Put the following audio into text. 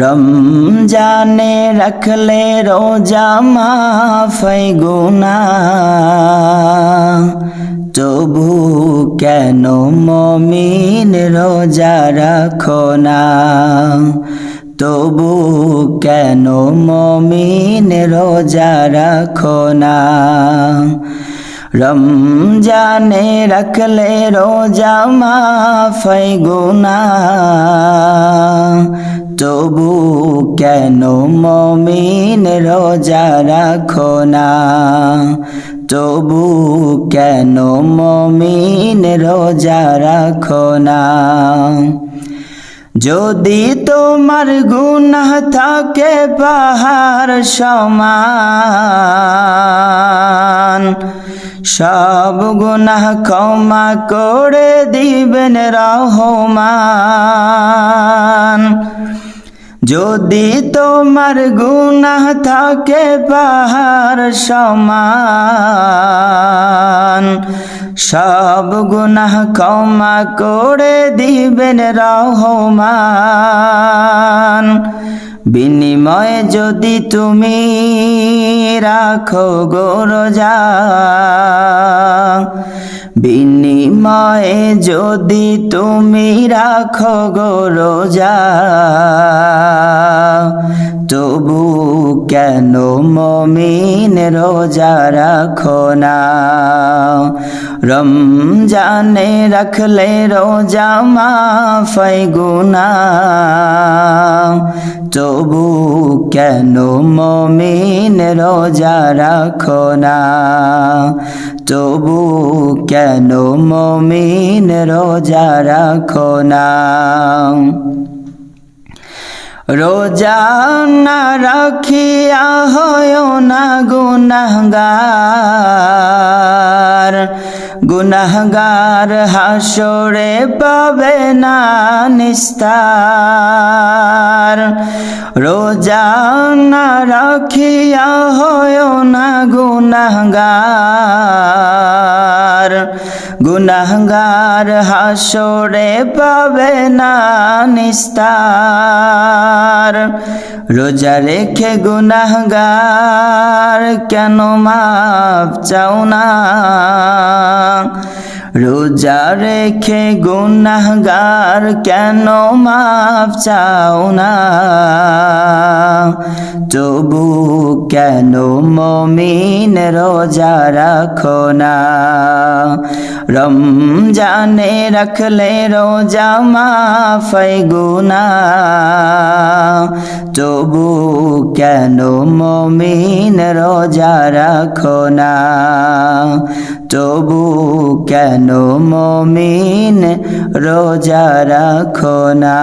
রমজানে রাখলে রোজা মাফাই গুনা তবু কেন মমিন রোজা রাখো না? তবু কেন মমিন রোজা রাখো না? রমজানে রাখলে রোজা মাফাই গুনা তবু কেন মমিন রোজা রাখো না? তবু কেন মমিন রোজা রাখো না? যদি তোমার গুনাহ থাকে পাহাড় সমান সব গুনাহ ক্ষমা করে দিবেন রহমান। যদি তোমার গুনাহ থাকে পাহাড় সমান, সব গুনাহ ক্ষমা করে দিবেন রহমান। বিনিময়ে যদি তুমি রাখো গোরজা বিনিময়ে যদি তুমি রাখো গোরজা তবু কেন মমিন রোজা রাখো না? রমজানে রাখলে রোজা মাফাই গুনা তবু কেন মমিন রোজা রাখো না? তবু কেন মমিন রোজা রাখো না? রোজা না রাখিয়া হয় না গুনাহগার। গুনাহগার হাসরে পাবে না নিস্তার। রোজা না রাখিয়া হয় না গুনাহগার। গুনাহগার হাসরে পাবে না নিস্তার। রোজা রেখে গুনাহগার কেন মাপ চাও না? রোজা রেখে গুনাহগার কেন মাপ চাও না? তবু কেন মমিন রোজা রাখো না? রমজানে রাখলে রোজা মাফাই গুনা। তবু কেন মমিন রোজা রাখো না? তবু কেন মমিন রোজা রাখো না?